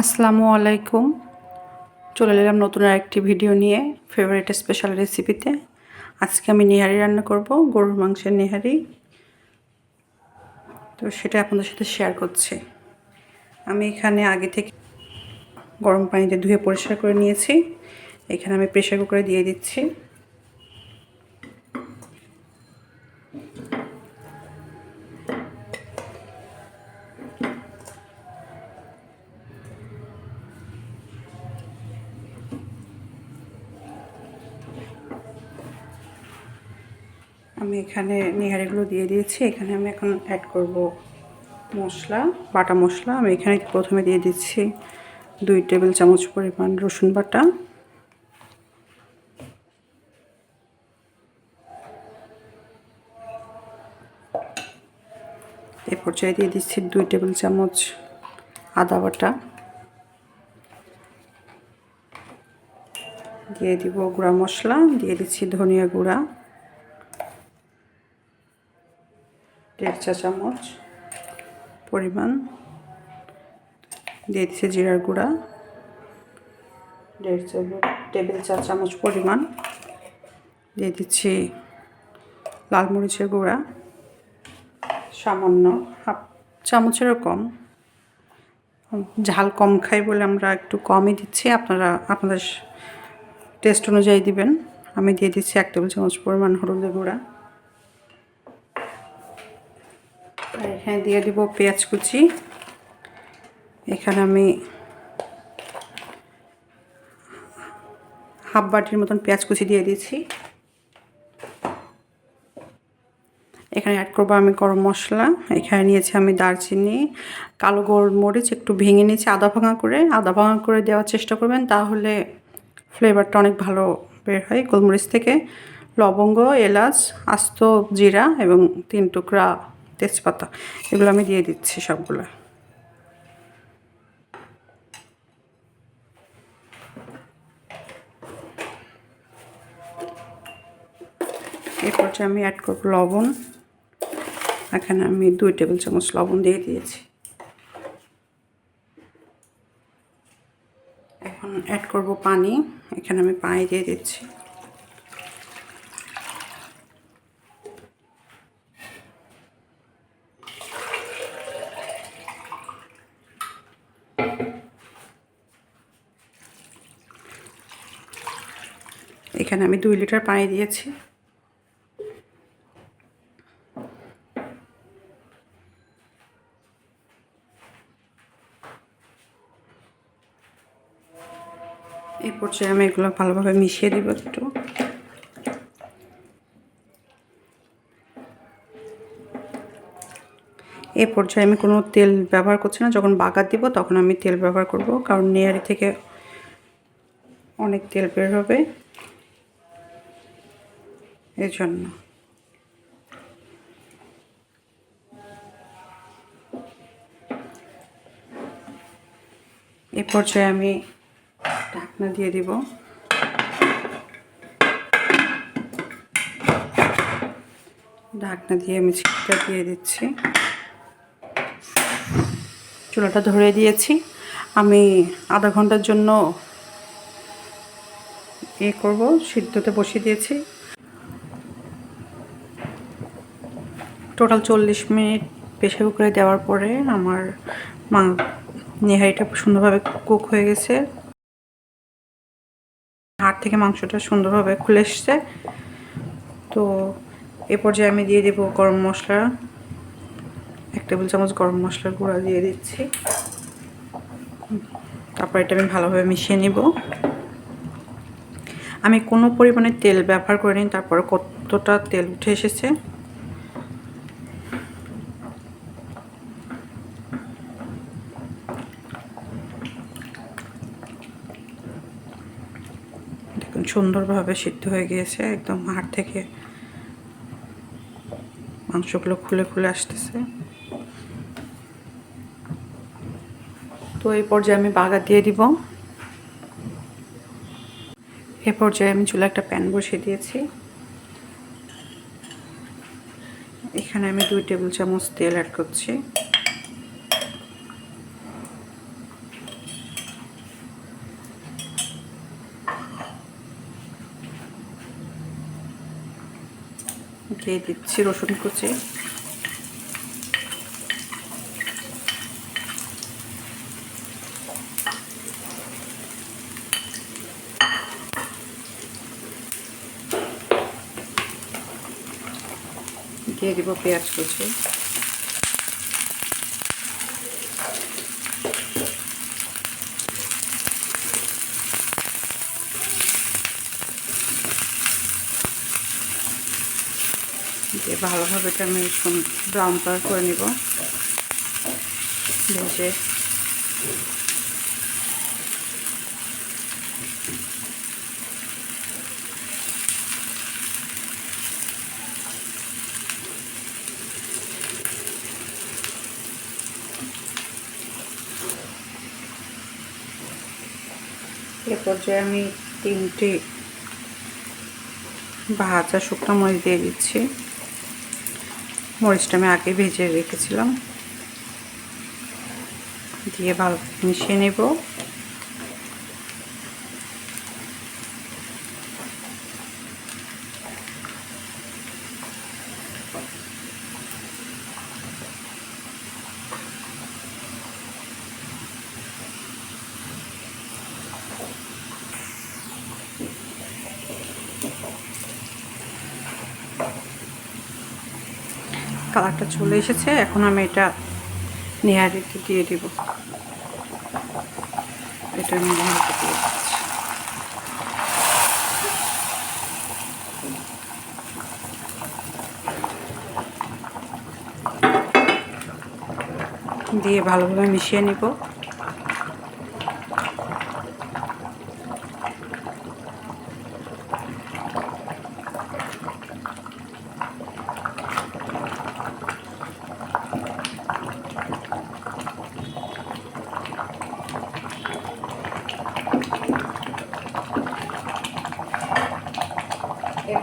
আসসালামু আলাইকুম। চলে এলাম নতুন আরেকটি ভিডিও নিয়ে ফেভারিট স্পেশাল রেসিপিতে আজকে আমি নেহারি রান্না করব, গরুর মাংসের নেহারি। তো সেটা আপনাদের সাথে শেয়ার করছি। আমি এখানে আগে থেকে গরম পানিতে ধুয়ে পরিষ্কার করে নিয়েছি। এখানে আমি প্রেশার কুকারে দিয়ে দিচ্ছি। আমি এখানে নিহারিগুলো দিয়ে দিয়েছি। এখানে আমি এখন অ্যাড করব মশলা, বাটা মশলা। আমি এখানে প্রথমে দিয়ে দিচ্ছি দুই টেবিল চামচ পরিমাণ রসুন বাটা। এ পর্যায়ে দিয়ে দিচ্ছি দুই টেবিল চামচ আদা বাটা। দিয়ে দিব গুঁড়া মশলা। দিয়ে দিচ্ছি ধনিয়া গুঁড়া। দেড় চা চামচ পরিমাণ। দিয়ে দিচ্ছি জিরার গুঁড়া। দেড় টেবিল চা চামচ পরিমাণ। দিয়ে দিচ্ছি লাল মরিচের গুঁড়া। সামান্য হাফ চামচেরও কম। ঝাল কম খাই বলে আমরা একটু কমই দিচ্ছি। আপনারা, আপনাদের টেস্ট অনুযায়ী দিবেন। আমি দিয়ে দিচ্ছি এক টেবিল চামচ পরিমাণ হলুদের গুঁড়া। এখানে দিয়ে দিব পেঁয়াজ কুচি। এখানে আমি হাফ বাটির মতন পেঁয়াজ কুচি দিয়ে দিয়েছি। এখানে অ্যাড করব আমি গরম মশলা। এখানে নিয়েছি আমি দারচিনি, কালো গোলমরিচ, একটু ভেঙে নিয়েছি আদা ভাঙা করে। আদা ভাঙা করে দেওয়ার চেষ্টা করবেন, তাহলে ফ্লেভারটা অনেক ভালো বের হয় গোলমরিচ থেকে। লবঙ্গ, এলাচ, আস্ত, জিরা এবং তিন টুকরা তেজপাতা, এগুলো আমি দিয়ে দিচ্ছি সবগুলো। এই পর্যায়ে আমি অ্যাড করব লবণ, এখানে আমি দুই টেবিল চামচ লবণ দিয়ে দিয়েছি। এখন অ্যাড করব পানি, এখানে আমি পানি দিয়ে দিচ্ছি। এখানে আমি দুই লিটার পানি দিয়েছি। এই পর্যায়ে আমি এগুলো ভালোভাবে মিশিয়ে দিব একটু। এই পর্যায়ে আমি কোনো তেল ব্যবহার করছি না, যখন বাগার দিব তখন আমি তেল ব্যবহার করব, কারণ নেয়ারি থেকে অনেক তেল বের হবে। এই জন্য এ পর্যায়ে আমি ঢাকনা দিয়ে দিব। ঢাকনা দিয়ে আমি ছিটটা দিয়ে দিচ্ছি। চুলাটা ধরে দিয়েছি। আমি আধা ঘণ্টার জন্য এ করব, সিদ্ধতে বসিয়ে দিয়েছি। টোটাল চল্লিশ মিনিট প্রেশার কুকারে দেওয়ার পরে আমার মা নেহারিটা সুন্দরভাবে কুক হয়ে গেছে। হাড় থেকে মাংসটা সুন্দরভাবে খুলে এসছে। তো এ পর্যায়ে আমি দিয়ে দেবো গরম মশলা। এক টেবিল চামচ গরম মশলার গুঁড়া দিয়ে দিচ্ছি। তারপর এটা আমি ভালোভাবে মিশিয়ে নিব। আমি কোনো পরিমাণে তেল ব্যবহার করিনি, তারপর কতটা তেল উঠে এসেছে সুন্দরভাবে সিদ্ধ হয়ে গিয়েছে, একদম হাড় থেকে মাংসগুলো খুলে খুলে আসতেছে। তো এই পর্যায়ে আমি বাগা দিয়ে দিব। এ পর্যায়ে আমি চুলা একটা প্যান বসিয়ে দিয়েছি। এখানে আমি দুই টেবিল চামচ তেল অ্যাড করছি। দিয়ে দিচ্ছি রসুন কুচি। দিয়ে দিব পেঁয়াজ কুচি। দিয়ে ভালোভাবে এটা আমি ব্রাউন কালার করে নিব। ভেজে এ পর্যায়ে আমি তিনটি ভাজা শুকনো মরিচ দিয়ে দিচ্ছি। মরিচটা আমি আগে ভেজে রেখেছিলাম। দিয়ে ভালো মিশিয়ে নেব। কালারটা চলে এসেছে, এখন আমি এটা নেহারিতে দিয়ে দিব। এটা আমি নেহারিতে দিয়ে দিয়ে ভালোভাবে মিশিয়ে নিব।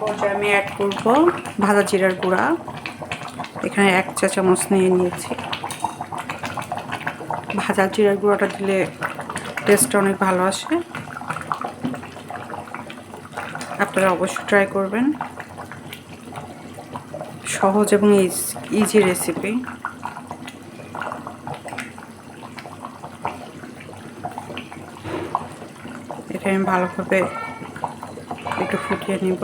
পর্যায়ে আমি অ্যাড করব ভাজা জিরার গুঁড়া। এখানে এক চা চামচ নিয়ে নিয়েছি। ভাজা জিরার গুঁড়াটা দিলে টেস্টটা অনেক ভালো আসে। আপনারা অবশ্যই ট্রাই করবেন। সহজ এবং ইজি রেসিপি এটা আমি ভালোভাবে একটু ফুটিয়ে নিব।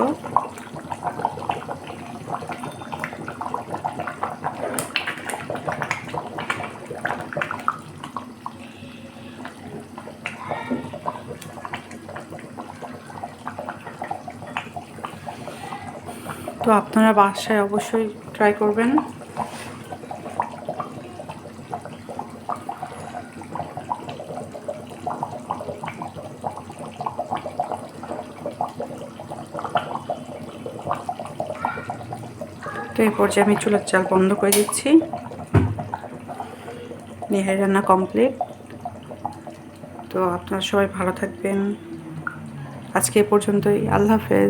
তো আপনারা বাসায় অবশ্যই ট্রাই করবেন। তো এই পর্যায়ে আমি চুলার চাল বন্ধ করে দিচ্ছি। নেহারি রান্না কমপ্লিট তো আপনারা সবাই ভালো থাকবেন। আজকে এ পর্যন্তই। আল্লাহ হাফেজ।